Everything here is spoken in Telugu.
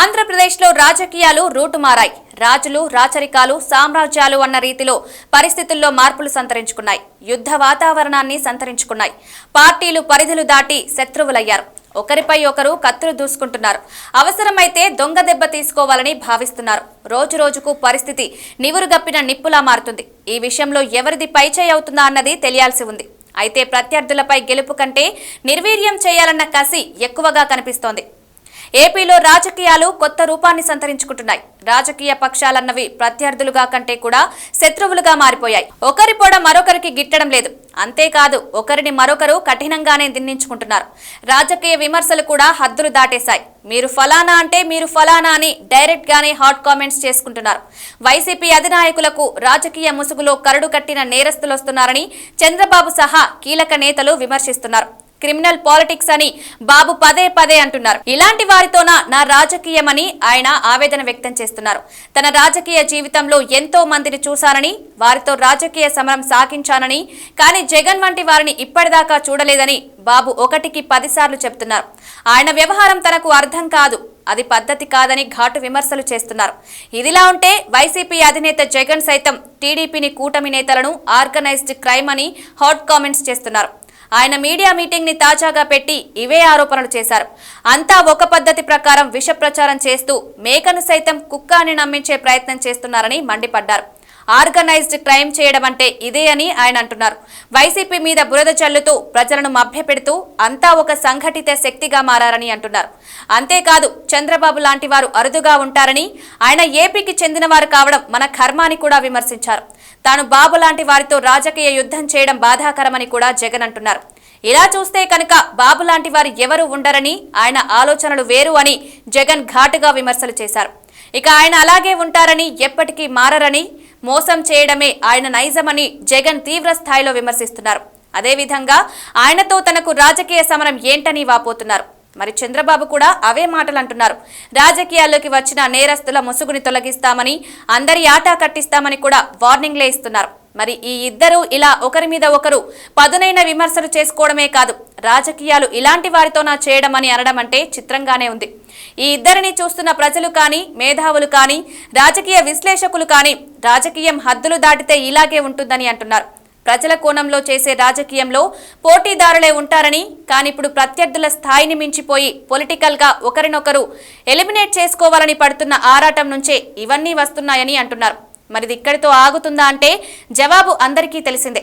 ఆంధ్రప్రదేశ్లో రాజకీయాలు రూటు మారాయి. రాజులు రాచరికాలు సామ్రాజ్యాలు అన్న రీతిలో పరిస్థితుల్లో మార్పులు సంతరించుకున్నాయి. యుద్ధ వాతావరణాన్ని సంతరించుకున్నాయి. పార్టీలు పరిధులు దాటి శత్రువులయ్యారు. ఒకరిపై ఒకరు కత్తులు దూసుకుంటున్నారు. అవసరమైతే దొంగ దెబ్బ తీసుకోవాలని భావిస్తున్నారు. రోజు రోజుకు పరిస్థితి నివురుగప్పిన నిప్పులా మారుతుంది. ఈ విషయంలో ఎవరిది పైచేయి అవుతుందా అన్నది తెలియాల్సి ఉంది. అయితే ప్రత్యర్థులపై గెలుపు కంటే నిర్వీర్యం చేయాలన్న కసి ఎక్కువగా కనిపిస్తోంది. ఏపీలో రాజకీయాలు కొత్త రూపాన్ని సంతరించుకుంటున్నాయి. రాజకీయ పక్షాలన్నవి ప్రత్యర్థులుగా కంటే కూడా శత్రువులుగా మారిపోయాయి. ఒకరి పొడ మరొకరికి గిట్టడం లేదు. అంతేకాదు ఒకరిని మరొకరు కఠినంగానే దిన్నించుకుంటున్నారు. రాజకీయ విమర్శలు కూడా హద్దులు దాటేశాయి. మీరు ఫలానా అంటే మీరు ఫలానా అని డైరెక్ట్ గానే హాట్ కామెంట్స్ చేసుకుంటున్నారు. వైసీపీ అధినాయకులకు రాజకీయ ముసుగులో కరడు కట్టిన నేరస్తులు వస్తున్నారని చంద్రబాబు సహా కీలక నేతలు విమర్శిస్తున్నారు. క్రిమినల్ పాలిటిక్స్ అని బాబు పదే పదే అంటున్నారు. ఇలాంటి వారితోన నా రాజకీయమని ఆయన ఆవేదన వ్యక్తం చేస్తున్నారు. తన రాజకీయ జీవితంలో ఎంతో మందిని చూశానని వారితో రాజకీయ సమరం సాగించానని కానీ జగన్ వంటి వారిని ఇప్పటిదాకా చూడలేదని బాబు ఒకటికి పదిసార్లు చెప్తున్నారు. ఆయన వ్యవహారం తనకు అర్థం కాదు. అది పద్ధతి కాదని ఘాటు విమర్శలు చేస్తున్నారు. ఇదిలా ఉంటే వైసీపీ అధినేత జగన్ సైతం టీడీపీని కూటమి నేతలను ఆర్గనైజ్డ్ క్రైమ్ అని హాట్ కామెంట్స్ చేస్తున్నారు. ఆయన మీడియా మీటింగ్ని తాజాగా పెట్టి ఇవే ఆరోపణలు చేశారు. అంతా ఒక పద్ధతి ప్రకారం విష ప్రచారం చేస్తూ మేకను సైతం కుక్క అని నమ్మించే ప్రయత్నం చేస్తున్నారని మండిపడ్డారు. ఆర్గనైజ్డ్ క్రైమ్ చేయడం అంటే ఇదే అని ఆయన అంటున్నారు. వైసీపీ మీద బురద చల్లుతూ ప్రజలను మభ్యపెడుతూ అంతా ఒక సంఘటిత శక్తిగా మారారని అంటున్నారు. అంతేకాదు చంద్రబాబు లాంటి వారు అరుదుగా ఉంటారని ఆయన ఏపీకి చెందినవారు కావడం మన కర్మాని కూడా విమర్శించారు. తాను బాబు లాంటి వారితో రాజకీయ యుద్ధం చేయడం బాధాకరమని కూడా జగన్ అంటున్నారు. ఇలా చూస్తే కనుక బాబు లాంటి వారు ఎవరు ఉండరని ఆయన ఆలోచనలు వేరు అని జగన్ ఘాటుగా విమర్శలు చేశారు. ఇక ఆయన అలాగే ఉంటారని ఎప్పటికీ మారరని మోసం చేయడమే ఆయన నైజమని జగన్ తీవ్ర స్థాయిలో విమర్శిస్తున్నారు. అదేవిధంగా ఆయనతో తనకు రాజకీయ సమరం ఏంటని వాపోతున్నారు. మరి చంద్రబాబు కూడా అవే మాటలు అంటున్నారు రాజకీయాల్లోకి వచ్చిన నేరస్తుల ముసుగుని తొలగిస్తామని అందరి ఆటా కట్టిస్తామని కూడా వార్నింగ్లే ఇస్తున్నారు. మరి ఈ ఇద్దరు ఇలా ఒకరి మీద ఒకరు పదునైన విమర్శలు చేసుకోవడమే కాదు రాజకీయాలు ఇలాంటి వారితోనా చేయడం అని అనడం అంటే చిత్రంగానే ఉంది. ఈ ఇద్దరిని చూస్తున్న ప్రజలు కానీ మేధావులు కానీ రాజకీయ విశ్లేషకులు కానీ రాజకీయం హద్దులు దాటితే ఇలాగే ఉంటుందని అంటున్నారు. ప్రజల కోణంలో చేసే రాజకీయంలో పోటీదారులే ఉంటారని కానీ ఇప్పుడు ప్రత్యర్థుల స్థాయిని మించిపోయి పొలిటికల్గా ఒకరినొకరు ఎలిమినేట్ చేసుకోవాలని పడుతున్న ఆరాటం నుంచే ఇవన్నీ వస్తున్నాయని అంటున్నారు. మరిది ఇక్కడితో ఆగుతుందా అంటే జవాబు అందరికీ తెలిసిందే.